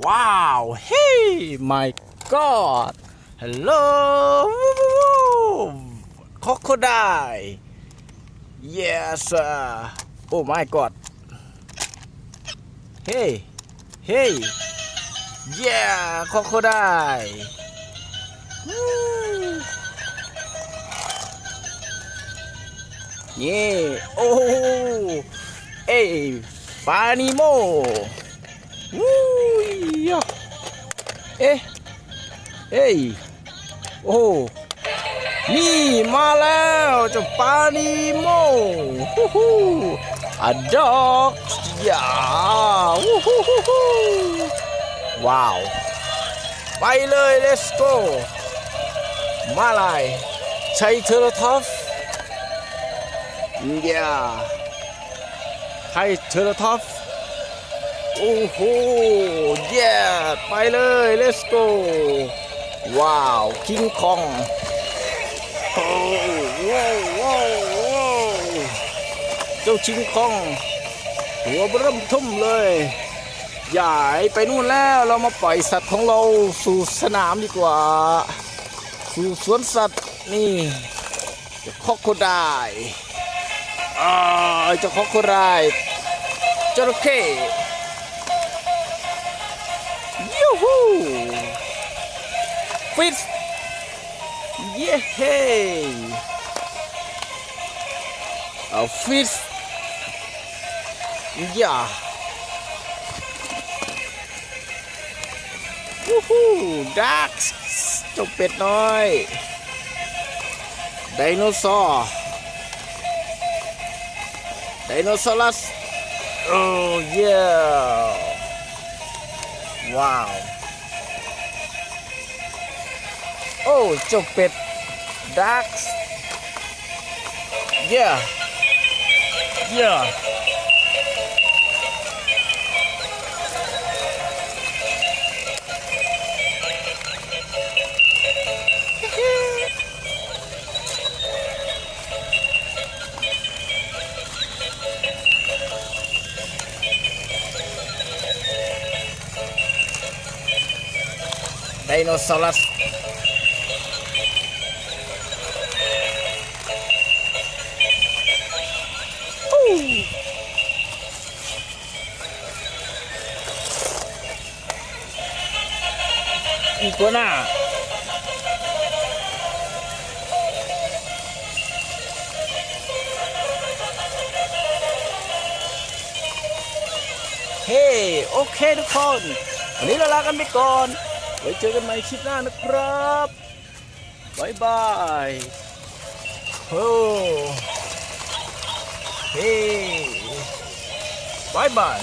Wow! Hey, my God! Hello, crocodile. Yes. Uh, oh my God. Hey, hey. Yeah, crocodile. Woo. Yeah. Oh. Hey, funny more. Woo. เอ๊ะเอ้ยโอ้นี่มาแล้วเจ้าปานิโมฮู้ฮู้อะด็อกยาวู้ฮู้ฮู้ฮู้ว้าว ไปเลย let's go มาลายใช้เทอร์ทอฟ Yeah ไทยเทอร์ทอฟโอ้โห yeah ไปเลย let's go ว้าว คิงคองโอ้ว้าวว้าวว้าวเจ้าชิงคองตัวเริ่มทุ่มเลยใหญ่ไปนู่นแล้วเรามาปล่อยสัตว์ของเราสู่สนามดีกว่า สู่สวนสัตว์นี่จะคอกโคได้อ่าจ้าของโครายจระเข้ ยูฮูฟิสเย้เฮ้เอาฟิสยาวู้ฮู้ดักเจ้าเป็ดน้อย ไดโนเสาร์ Dinosaurus. Oh yeah. Wow. Oh, เจ้าเป็ด Ducks. Yeah. Yeah. Dinosaurus. Ooh. Iguana. Hey โอเคทุกคน วันนี้เราลากันไปก่อน ไว้เจอกันใหม่คลิปหน้านะครับบายบายโอ้เฮ้บายบาย